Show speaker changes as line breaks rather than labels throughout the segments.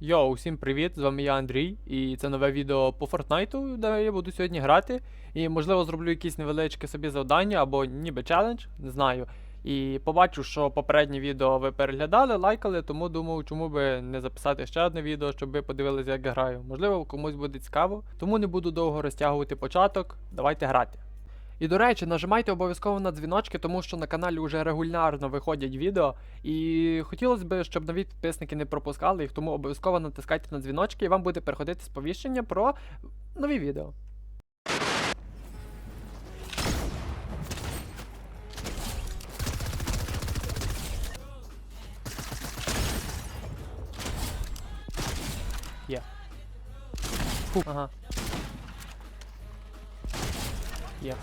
Йоу, усім привіт! З вами я Андрій, і це нове відео по Фортнайту, де я буду сьогодні грати. І можливо зроблю якісь невеличке собі завдання або ніби челендж, не знаю. І побачу, що попереднє відео ви переглядали, лайкали, тому думав, чому би не записати ще одне відео, щоб ви подивилися, як я граю. Можливо, комусь буде цікаво. Тому не буду довго розтягувати початок. Давайте грати. І до речі, нажимайте обов'язково на дзвіночки, тому що на каналі вже регулярно виходять відео. І хотілося б, щоб нові підписники не пропускали їх, тому обов'язково натискайте на дзвіночки і вам буде приходити сповіщення про нові відео. Є. Фу. Ага. Є.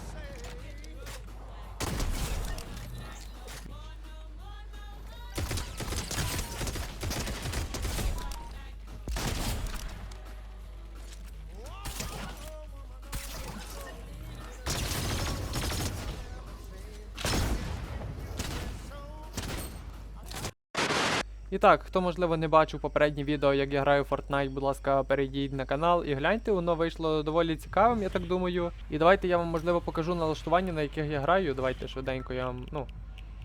І так, хто можливо не бачив попереднє відео, як я граю в Fortnite, будь ласка, перейдіть на канал і гляньте, воно вийшло доволі цікавим, я так думаю. І давайте я вам можливо покажу налаштування, на яких я граю. Давайте швиденько я вам. Ну,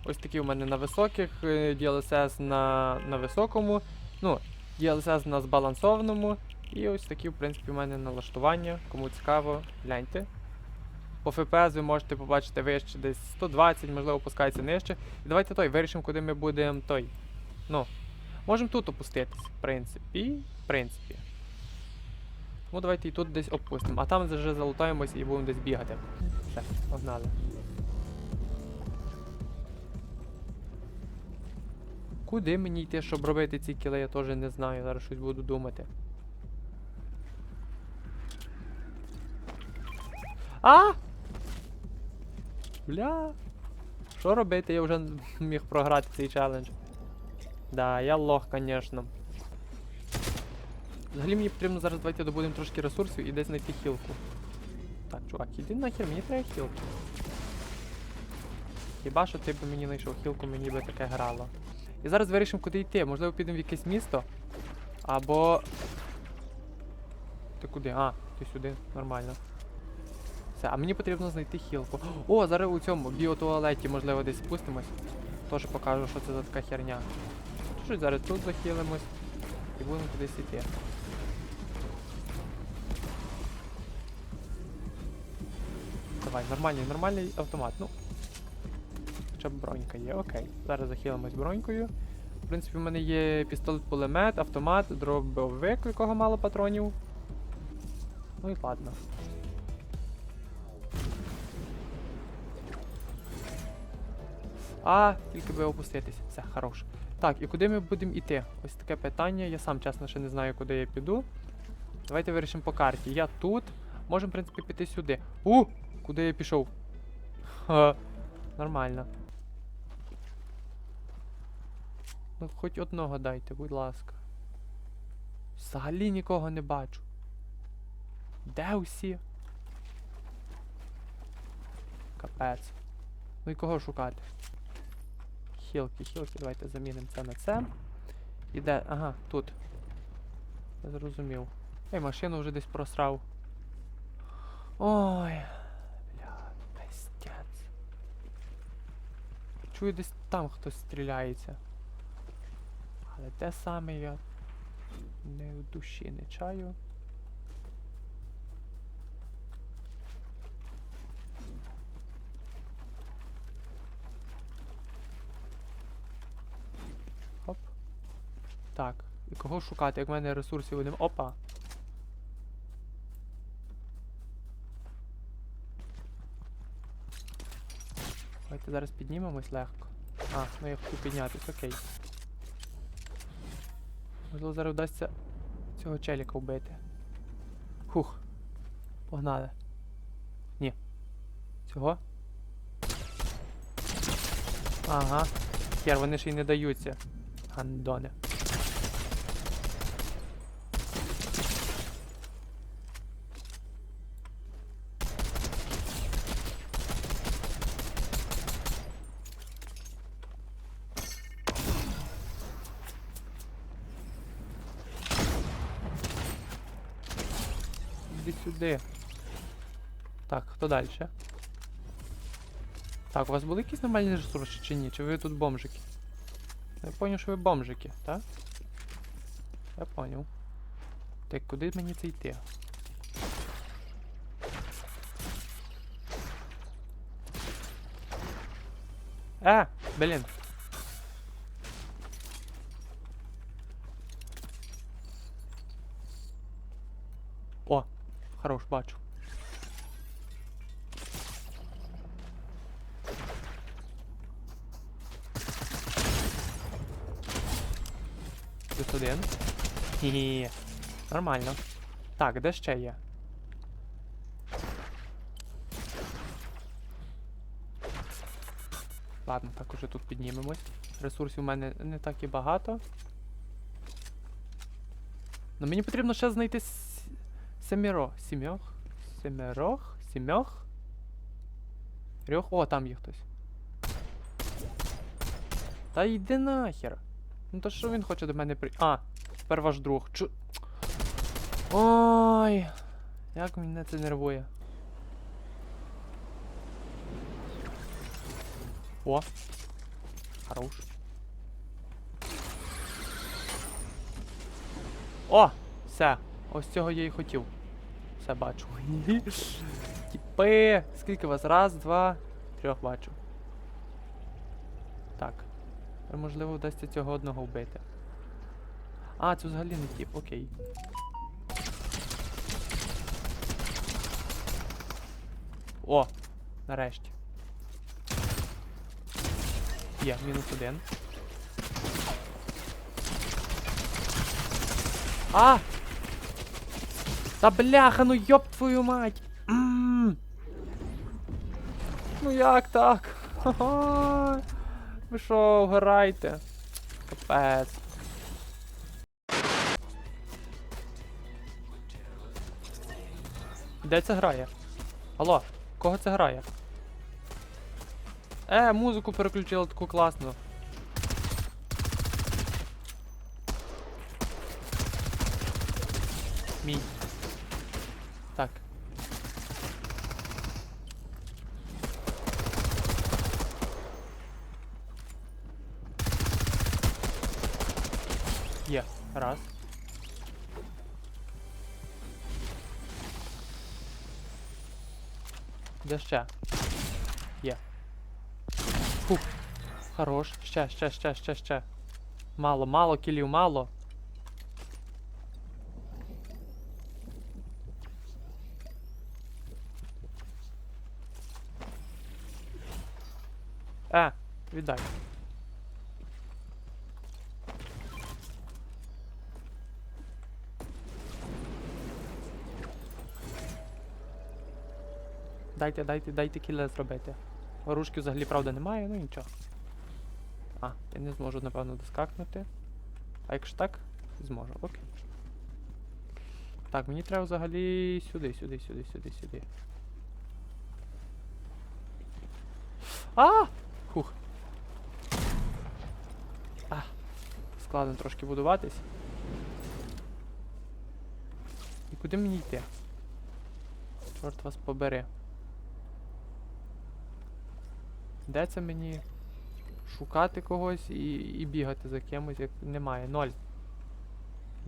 ось такі у мене на високих, е, DLSS на, на високому, ну, DLSS на збалансованому. І ось такі, в принципі, у мене налаштування. Кому цікаво, гляньте. По FPS ви можете побачити вище десь 120, можливо, опускається нижче. І давайте той вирішимо, куди ми будемо той. Ну, можемо тут опуститись, в принципі. В принципі. Ну, давайте і тут десь опустимо. А там вже залутаємось і будемо десь бігати. Все, погнали. Куди мені йти, щоб робити ці кіли, я теж не знаю. Зараз щось буду думати. А! Бля. Що робити? Я вже міг програти цей челендж. Да, я лох, конечно. Взагалі мені потрібно зараз давайте добудемо трошки ресурсів і десь знайти хілку. Так, чувак, іди нахер, мені треба хілку. Хіба що ти б мені знайшов хілку, мені би таке грало. І зараз вирішимо, куди йти. Можливо, підемо в якесь місто. Або. Ти куди? А, ти сюди, нормально. Все, а мені потрібно знайти хілку. О, зараз у цьому біотуалеті, можливо, десь спустимось. Теж покажу, що це за така херня. Чуть зараз тут захилимось і будемо кудись йти. Давай, нормальний, нормальний автомат. Ну. Хоча б бронька є, окей. Зараз захилимось бронькою. В принципі, в мене є пістолет-пулемет, автомат, дробовик, у якого мало патронів. Ну і ладно. А, тільки би опуститись. Все, хорош. Так, і куди ми будемо йти? Ось таке питання. Я сам чесно ще не знаю, куди я піду. Давайте вирішимо по карті. Я тут. Можемо, в принципі, піти сюди. У! Куди я пішов? Ха, нормально. Ну, хоч одного дайте, будь ласка. Взагалі нікого не бачу. Де усі? Капець. Ну і кого шукати? Хілки, хілки, давайте замінимо це на це. Іде. Ага, тут. Зрозумів. Ей, машину вже десь просрав. Ой. Бля, пиздець. Чую, десь там хтось стріляється. Але де саме я не в душі не чаю. Оп. Так. І кого шукати, як в мене ресурсів один. Опа. Давайте зараз піднімемось легко. А, ну я хотів піднятись, окей. Можливо, зараз вдасться цього челіка вбити. Хух. Погнали. Ні. Цього? Ага. Хер, вони ще й не даються. Гандони. Іди сюди. Так, хто далі? Так, у вас були якісь нормальні ресурси чи ні? Чи ви тут бомжики? Я поняв, що ви бомжики, так? Я поняв. Так, куди мені це йти? А, блін. О, хорош, бачу. Плюс один. Ні. Нормально. Так, де ще є? Ладно, так уже тут піднімемось. Ресурсів у мене не так і багато. Ну мені потрібно ще знайти. Семеро. Сімьох? Семерох? Сімьох? Трьох? О, там є хтось. Та йди нахер. Ну то що він хоче до мене при. А, тепер ваш друг. Чу. Ой. Як мене це нервує. О. Хорош. О! Все. Ось цього я і хотів. Бачу. Тіпи. Скільки вас? Раз, два, трьох бачу. Так. Можливо, вдасться цього одного вбити. А, це взагалі не тіп, окей. О! Нарешті. Є, мінус один. А! Та бляха, ну йоп твою мать! М. Ну як так? Ха-ха! Ви що, вгорайте? Капець. Де це грає? Алло, кого це грає? Е, музику переключила таку класну. Мій. Так. Є. Раз. Де ще? Є. Фух. Хорош. Ще, ще, ще, ще, ще. Мало, мало, кілів, мало. Е, віддай. Дайте, дайте, дайте кілля зробити. Оружки взагалі, правда, немає, ну нічого. А, я не зможу, напевно, доскакнути. А якщо так, зможу, окей. Так, мені треба взагалі сюди, сюди, сюди, сюди, сюди. А! Хух. А, складно трошки будуватись. І куди мені йти? Чорт вас побери. Де це мені шукати когось і, і бігати за кимось, як немає. Ноль.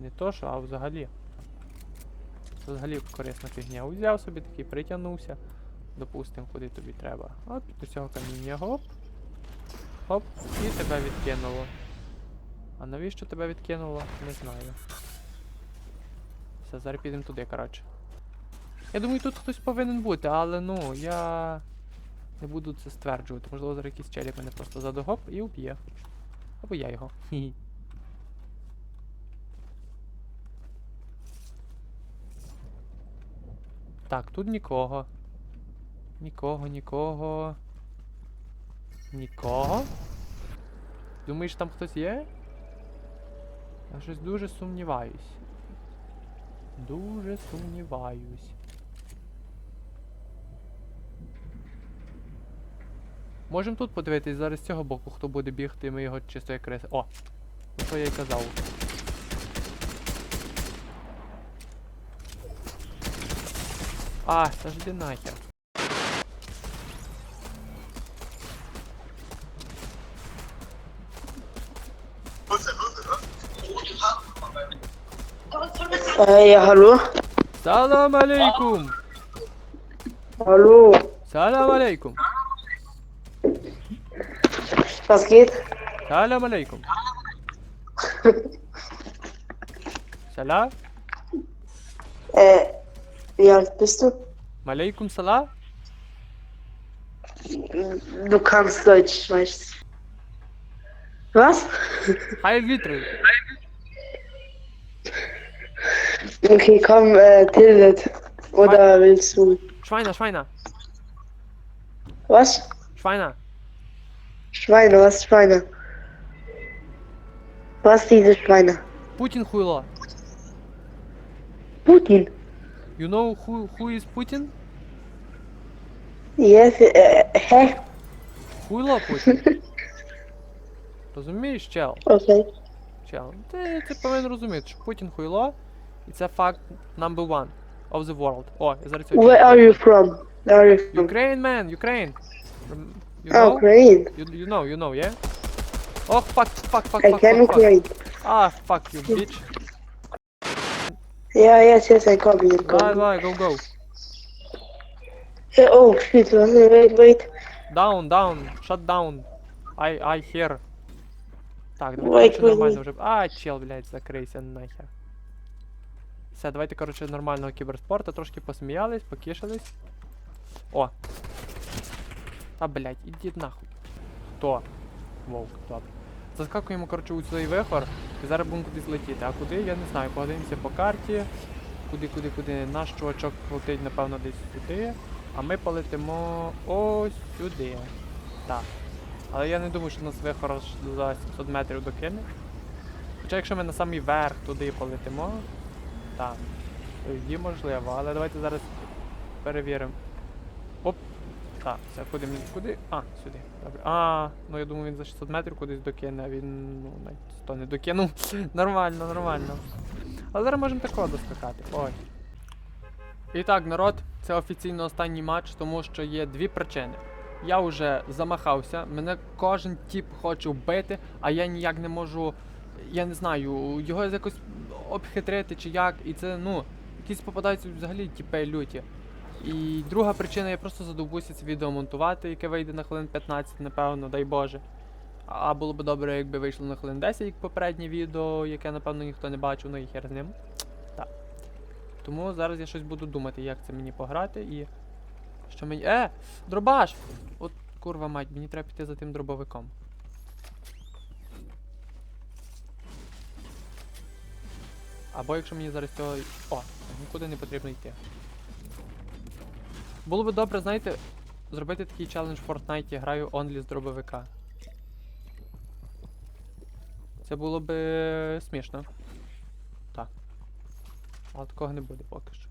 Не то що, а взагалі. Це взагалі корисна фігня. Узяв собі такий, притягнувся. Допустим, куди тобі треба. От до цього каміння гоп. Хоп, і тебе відкинуло. А навіщо тебе відкинуло? Не знаю. Все, зараз підемо туди, коротше. Я думаю, тут хтось повинен бути, але ну, я не буду це стверджувати. Можливо, зараз якийсь челік мене просто задогоп і уб'є. Або я його. Так, тут нікого. Нікого, нікого. Нікого. Думаєш, там хтось є? Я щось дуже сумніваюсь. Дуже сумніваюсь. Можемо тут подивитись, зараз з цього боку, хто буде бігти, ми його чисто як креси. О! Ну що я й казав. А, це ж іди нахер.
Ey, hallo?
Салам алейкум!
Hallo?
Салам алейкум!
Was geht?
Salam alaikum. Salam?
Äh, wie alt bist du?
Malaikum Salam?
Du kannst Deutsch, weißt du? Was?
Heil Vitri.
Okay, komm, äh, Tildet. Oder willst du?
Schweiner, Schweiner.
Was? Schweiner.
Швайна!
Schweine, was Schweine? Was diese Schweine?
Путін хуйло!
Putin.
You know who, who is Putin?
Yes, äh, hä?
Хуйло Путін. Розумієш, чел?
Okay.
Чел. Ти, ти повинен розуміти, що Путін хуйло, і це факт number one of the world. О, я зараз цього
Where are you from? Where are you from?
Ukraine, man, Ukraine. You
Oh,
know?
Ukraine.
You, you know, you know, yeah? Ох, fuck, fuck, fuck,
I
fuck,
can
fuck, fuck.
Ukraine.
Ah, fuck you, bitch.
Yeah, yes, yes, I come, I
Давай,
come.
давай, go, go.
Hey, oh, shit, wait, wait.
Down, down, shut down. I, I here. Так, давай,
Wait,
короче,
wait,
нормально
wait.
вже. А, чел, блядь, закрийся нахер. Все, давайте, короче, нормального кіберспорту, трошки посміялись, покішались. О. Та, блядь, ідіть нахуй. Хто? Вовк, добре. Заскакуємо, короче, у цей вихор, і зараз будемо кудись летіти. А куди, я не знаю, подивимося по карті. Куди, куди, куди. Наш чувачок летить, напевно, десь сюди. А ми полетимо ось сюди. Так. Але я не думаю, що нас вихор за 700 метрів докине. Хоча якщо ми на самий верх туди полетимо, так. Тоді можливо, але давайте зараз перевіримо. Так, все, куди мені. Куди? А, сюди. Добре. А, ну я думаю, він за 600 метрів кудись докине, а він ну навіть 100 не докинув. нормально, нормально. Але зараз можемо такого доскакати. Ой. І так, народ, це офіційно останній матч, тому що є дві причини. Я вже замахався, мене кожен тіп хоче вбити, а я ніяк не можу. Я не знаю, його якось обхитрити чи як. І це, ну, якісь попадаються взагалі тіпи люті. І друга причина, я просто задовбуся це відео монтувати, яке вийде на хвилин 15, напевно, дай Боже. А було б добре, якби вийшло на хвилин 10, як попереднє відео, яке, напевно, ніхто не бачив, ну і хер з ним. Так. Тому зараз я щось буду думати, як це мені пограти і. Що мені. Е! Дробаш! От курва мать, мені треба піти за тим дробовиком. Або якщо мені зараз цього. О, нікуди не потрібно йти. Було би добре, знаєте, зробити такий челендж в Fortnite, граю онлі з дробовика. Це було би смішно. Так. Але такого не буде поки що.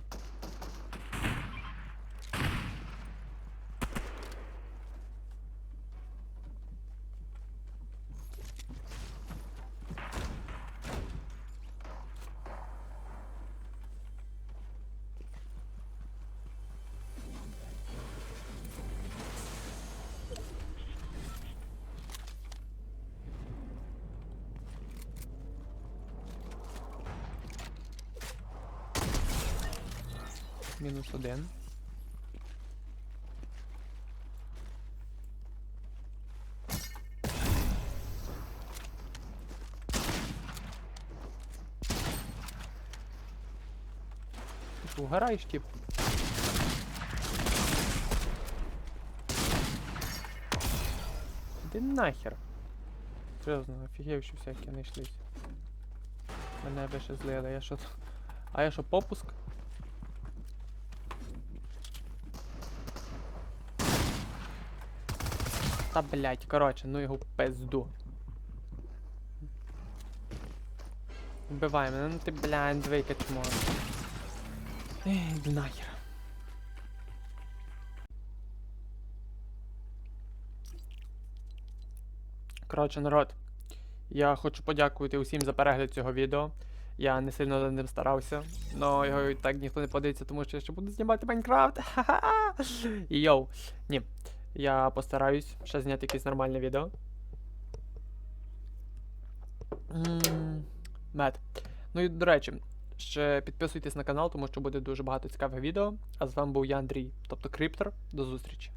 Мінус один. Ти що, угораєш, тип? Іди нахер. Серйозно, офігевші всякі знайшлись. Мене би ще злили, я що. А я що, попуск? Та блять, короче, ну його пизду. Вбивай мене, ну ти блядь, двійка чмо. Ей, нахер. Коротше, народ, я хочу подякувати усім за перегляд цього відео. Я не сильно над ним старався, но його і так ніхто не подивиться, тому що я ще буду знімати Майнкрафт. Ха-ха-ха. Йоу. Ні. Я постараюсь ще зняти якесь нормальне відео. Мед. Ну і до речі, ще підписуйтесь на канал, тому що буде дуже багато цікавих відео. А з вами був я, Андрій, тобто Криптор. До зустрічі.